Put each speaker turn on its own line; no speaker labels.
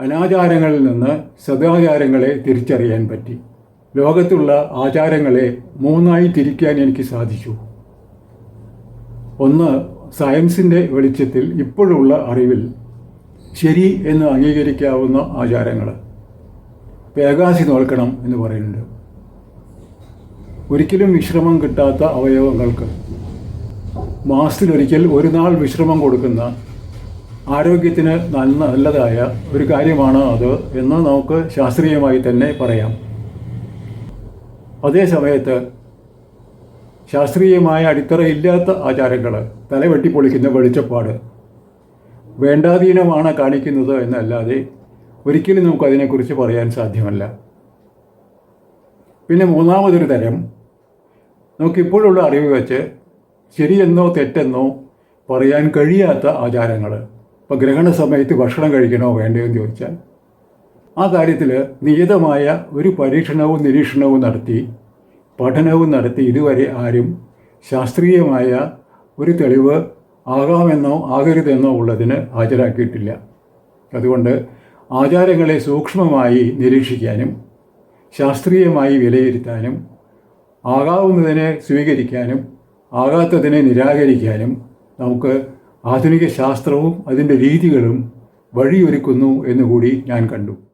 അനാചാരങ്ങളിൽ നിന്ന് സദാചാരങ്ങളെ തിരിച്ചറിയാൻ പറ്റി. ലോകത്തുള്ള ആചാരങ്ങളെ മൂന്നായി തിരിക്കാൻ എനിക്ക് സാധിച്ചു. ഒന്ന് സയൻസിന്റെ വെളിച്ചത്തിൽ ഇപ്പോഴുള്ള അറിവിൽ ശരി എന്ന് അംഗീകരിക്കാവുന്ന ആചാരങ്ങൾ പേകാശി നോൽക്കണം എന്ന് പറയുന്നുണ്ട്. ഒരിക്കലും വിശ്രമം കിട്ടാത്ത അവയവങ്ങൾക്ക്. മാസത്തിലൊരിക്കൽ ഒരു നാൾ വിശ്രമം കൊടുക്കുന്ന ആരോഗ്യത്തിന് നല്ല നല്ലതായ ഒരു കാര്യമാണ് അത് എന്ന് നമുക്ക് ശാസ്ത്രീയമായി തന്നെ പറയാം. അതേ സമയത്ത് ശാസ്ത്രീയമായ അടിത്തറയില്ലാത്ത ആചാരങ്ങൾ തലവെട്ടിപ്പൊളിക്കുന്ന വെളിച്ചപ്പാട് വേണ്ടാധീനമാണ് കാണിക്കുന്നത് എന്നല്ലാതെ ഒരിക്കലും നമുക്ക് അതിനെക്കുറിച്ച് പറയാൻ സാധ്യമല്ല. പിന്നെ മൂന്നാമതൊരു തരം നമുക്കിപ്പോഴുള്ള അറിവ് വെച്ച് ശരിയെന്നോ തെറ്റെന്നോ പറയാൻ കഴിയാത്ത ആചാരങ്ങൾ. ഇപ്പോൾ ഗ്രഹണ സമയത്ത് ഭക്ഷണം കഴിക്കണോ വേണ്ടയോ എന്ന് ചോദിച്ചാൽ ആ കാര്യത്തിൽ നിയതമായ ഒരു പരീക്ഷണവും നിരീക്ഷണവും നടത്തി പഠനവും നടത്തി ഇതുവരെ ആരും ശാസ്ത്രീയമായ ഒരു തെളിവ് ആകാമെന്നോ ആകരുതെന്നോ ഉള്ളതിന് ഹാജരാക്കിയിട്ടില്ല. അതുകൊണ്ട് ആചാരങ്ങളെ സൂക്ഷ്മമായി നിരീക്ഷിക്കാനും ശാസ്ത്രീയമായി വിലയിരുത്താനും ആകാവുന്നതിനെ സ്വീകരിക്കാനും ആകാത്തതിനെ നിരാകരിക്കാനും നമുക്ക് ആധുനിക ശാസ്ത്രവും അതിന്റെ രീതികളും വഴിയൊരുക്കുന്നു എന്നുകൂടി ഞാൻ കണ്ടു.